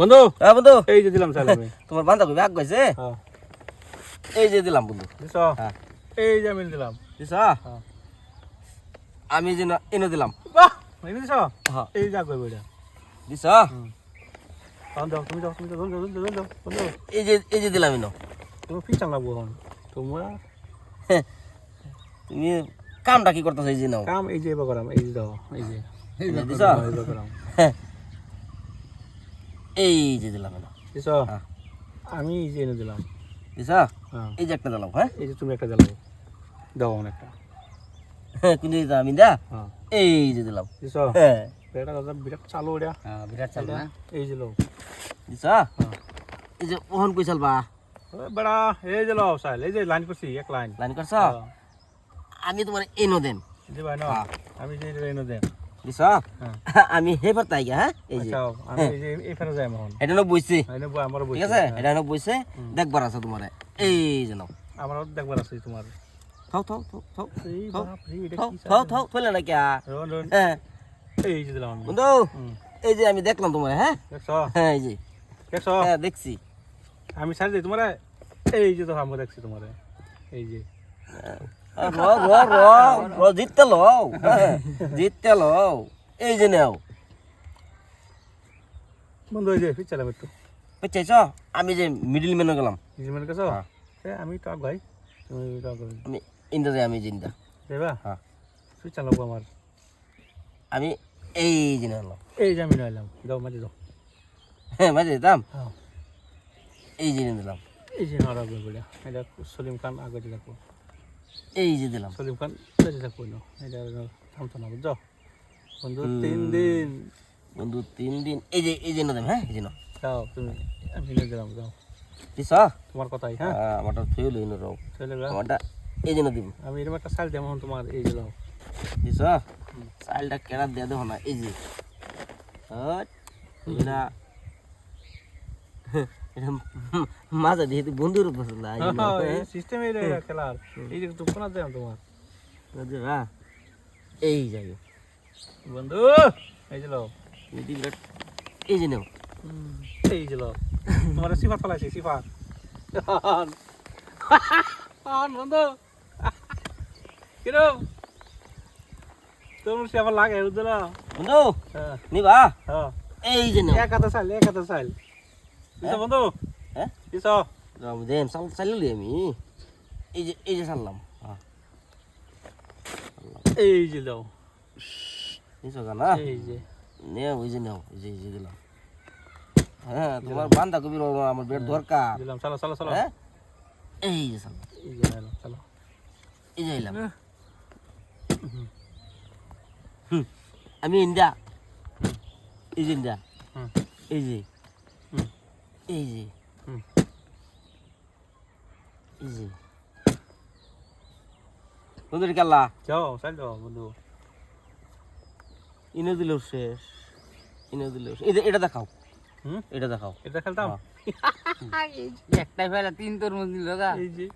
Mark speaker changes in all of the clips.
Speaker 1: বন্ধু?
Speaker 2: হ্যাঁ বন্ধু।
Speaker 1: এই যে দিলাম চাল আমি।
Speaker 2: তোমার বান্ধাকপি আগ গেছে
Speaker 1: হ্যাঁ।
Speaker 2: এই যে দিলাম বন্ধু। হ্যাঁ।
Speaker 1: এই যে আমি দিলাম।
Speaker 2: দিছ?
Speaker 1: হ্যাঁ।
Speaker 2: আমি যে এনে দিলাম।
Speaker 1: বাহ! এই দিছ?
Speaker 2: হ্যাঁ।
Speaker 1: এই যা কইব এটা।
Speaker 2: দিছ? এই যে এই যে দিলাম এনো।
Speaker 1: তুমি ফিচাং লাগবো তোমরা?
Speaker 2: তুমি কামটা কি করতেছো? এই যে নাও।
Speaker 1: কাম এই যে এবার করাম এই যে দাও এই যে।
Speaker 2: দিছ?
Speaker 1: এই যে করাম।
Speaker 2: এই যে দিলাম এনো
Speaker 1: দিছ
Speaker 2: হ্যাঁ।
Speaker 1: আমি এই যে এনে দিলাম
Speaker 2: দিছ
Speaker 1: হ্যাঁ
Speaker 2: এই যে একটা দিলাম হ্যাঁ
Speaker 1: এই যে তুমি একটা দিলাম দাও আমার একটা
Speaker 2: কিন্তু এই আমি দা
Speaker 1: হ্যাঁ
Speaker 2: এই যে দিলাম
Speaker 1: দিছ
Speaker 2: হ্যাঁ
Speaker 1: এটা দাদা বিরাট চালু
Speaker 2: বিরাট চালু না
Speaker 1: এই যে লো
Speaker 2: দিছ
Speaker 1: হ্যাঁ
Speaker 2: এই যে ওহন কই চালবা
Speaker 1: বেড়া এই যে লো চাইল এই যে লাইন করছি এক লাইন
Speaker 2: লাইন করছ
Speaker 1: হ্যাঁ।
Speaker 2: আমি তোমার এনো দেন
Speaker 1: না
Speaker 2: হ্যাঁ।
Speaker 1: আমি যে এটা দেন
Speaker 2: দিছ
Speaker 1: হ্যাঁ।
Speaker 2: আমি হেবার তাই গা হ্যাঁ? এই যে।
Speaker 1: আচ্ছা আমি এই যে এখানে যাই এখন
Speaker 2: এটা না বইছে।
Speaker 1: বই
Speaker 2: ঠিক আছে? এটা না বইছে। দেখবার আছে তোমার। এই যে নাও।
Speaker 1: আমার দেখবার আছে তোমার।
Speaker 2: থাও থাও থাও থাও
Speaker 1: এই
Speaker 2: থাও, না কিয়া হ্যাঁ।
Speaker 1: এই যে দিলাম
Speaker 2: বন্ধু এই যে আমি দেখলাম তোমার হ্যাঁ?
Speaker 1: দেখছ?
Speaker 2: হ্যাঁ এই যে।
Speaker 1: দেখছ?
Speaker 2: হ্যাঁ দেখছি।
Speaker 1: আমি ছাড় দিই তোমারে? এই যে তো আমি দেখছি তোমারে। এই যে।
Speaker 2: র র র র জিততে লও। জিততে লও। এই যে নাও।
Speaker 1: বন্ধু এই যে ফিচালাম একটু।
Speaker 2: বুঝছাইছ আমি যে মিডিল ম্যানে গেলাম।
Speaker 1: নিজে কাছে
Speaker 2: হ্যাঁ।
Speaker 1: এ আমি তো ভাই তুমি আগ
Speaker 2: আমি ইন্দা যে আমি জিন্দা
Speaker 1: দেবা
Speaker 2: হ্যাঁ
Speaker 1: ফিচালাম আমার
Speaker 2: আমি এই যে নাও
Speaker 1: এই যে আমি নাইলাম যাও মাঝে যাও।
Speaker 2: হ্যাঁ মাঝে দিতাম এই যে দিলাম
Speaker 1: এই যে নারা বলে এটা সলিম খান আগে দেখো
Speaker 2: এই যে দিলাম।
Speaker 1: সলিম খান থাকব না এটা থামতো না বুঝছ? বন্ধু তিন দিন।
Speaker 2: বন্ধু তিন দিন। এই যে এই যে না হ্যাঁ এই যে না
Speaker 1: যাও তুমি আমি দিলাম যাও।
Speaker 2: দিছ?
Speaker 1: তোমার কথাই হ্যাঁ?
Speaker 2: আমারটা থইল ইনো রও আমারটা এই যে না দিব।
Speaker 1: আমি এরকম একটা সাইল যেমন তোমার এই যে লাও
Speaker 2: দিছ? চালটা কেনা দিয়ে দেবো না এই যে। এটা এটা মাজা দিয়ে বন্ধুর আই
Speaker 1: সিস্টেম এই খেলার। এই যে তুমি কোনা তোমার।
Speaker 2: এই যাই
Speaker 1: বন্ধু এই যে লাও
Speaker 2: যদি বিরাট এই যে নেও।
Speaker 1: এই যে লাও তোমার সিফাত ফলাইছে আন বন্ধু। কিরম? তোর সিফাত লাগে বুঝলা
Speaker 2: বন্ধু
Speaker 1: হ্যাঁ।
Speaker 2: নিবা।
Speaker 1: হ্যাঁ।
Speaker 2: এই যে নেও।
Speaker 1: এক হাতে চাইল এক হাতে দিছ বন্ধু।
Speaker 2: হ্যাঁ? দেন চাল চালিলি আমি? এই যে এই যে চাললাম হ্যাঁ।
Speaker 1: এই যে
Speaker 2: না
Speaker 1: এই যে।
Speaker 2: নেও এই যে নেও এই যে এই যে দিলাম। হ্যাঁ তোমার আমার বেড দরকার।
Speaker 1: দিলাম চলো চলো চলো
Speaker 2: হ্যাঁ? এই যে চাললাম
Speaker 1: এই যে চলো
Speaker 2: এই যে এলাম আমি ইন্দা এই যে ইন্দা এই যে। এই যে
Speaker 1: হুম
Speaker 2: এই যে বন্ধুর কাল্লা
Speaker 1: যাও চাইল যাও বন্ধু।
Speaker 2: ইনো দিলেও শেষ। ইনো শেষ। এটা এটা দেখাও।
Speaker 1: হুম?
Speaker 2: এটা দেখাও।
Speaker 1: এটা খেলতাম?
Speaker 3: একটাই ফেলা তিন তোর মধ্যে লগা
Speaker 1: এই যে।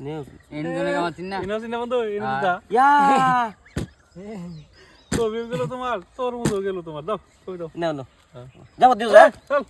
Speaker 2: নেও।
Speaker 3: এনজনে কামার চিন না
Speaker 1: ইনো সিনে বন্ধু ইনো দিদা
Speaker 2: ইয়া!
Speaker 1: তোর গেল তোমার তোর মতো গেল তোমার। দাও কই দাও।
Speaker 2: নেও নেও।
Speaker 1: হ্যাঁ।
Speaker 2: যাব দিও হ্যাঁ
Speaker 1: চল।